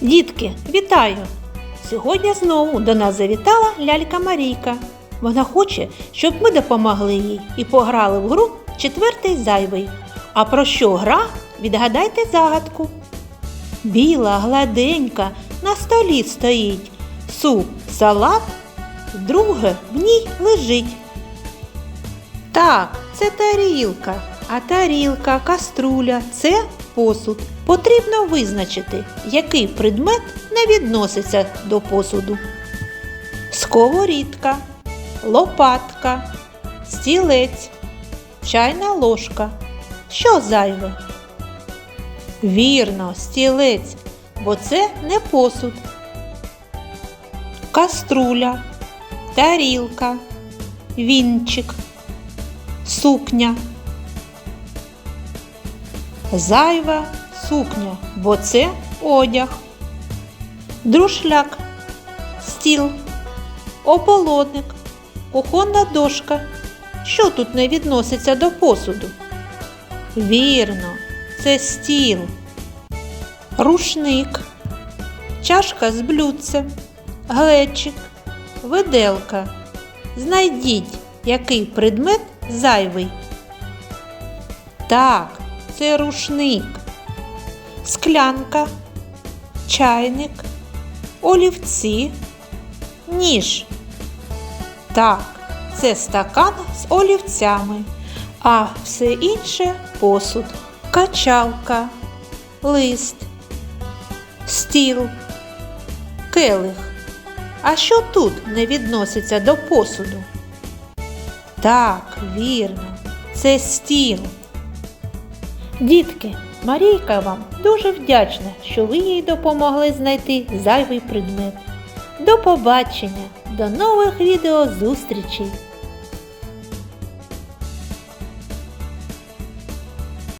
Дітки, вітаю! Сьогодні знову до нас завітала лялька Марійка. Вона хоче, щоб ми допомогли їй і пограли в гру четвертий зайвий. А про що гра? Відгадайте загадку. Біла, гладенька, на столі стоїть. Суп, салат, друге в ній лежить. Так, це тарілка, а тарілка, каструля це посуд. Потрібно визначити, який предмет не відноситься до посуду. Сковорідка, лопатка, стілець, чайна ложка. Що зайве? Вірно, стілець, бо це не посуд. Каструля, тарілка, вінчик, сукня. Зайва сукня, бо це одяг. Друшляк, стіл, ополонник, кухонна дошка. Що тут не відноситься до посуду? Вірно, це стіл, рушник, чашка з блюдцем, глечик, виделка. Знайдіть, який предмет зайвий. Так, це рушник, склянка, чайник, олівці, ніж. Так, це стакан з олівцями, а все інше посуд, качалка, лист, стіл, келих. А що тут не відноситься до посуду? Так, вірно, це стіл. Дітки, Марійка вам дуже вдячна, що ви їй допомогли знайти зайвий предмет. До побачення, до нових відео зустрічей!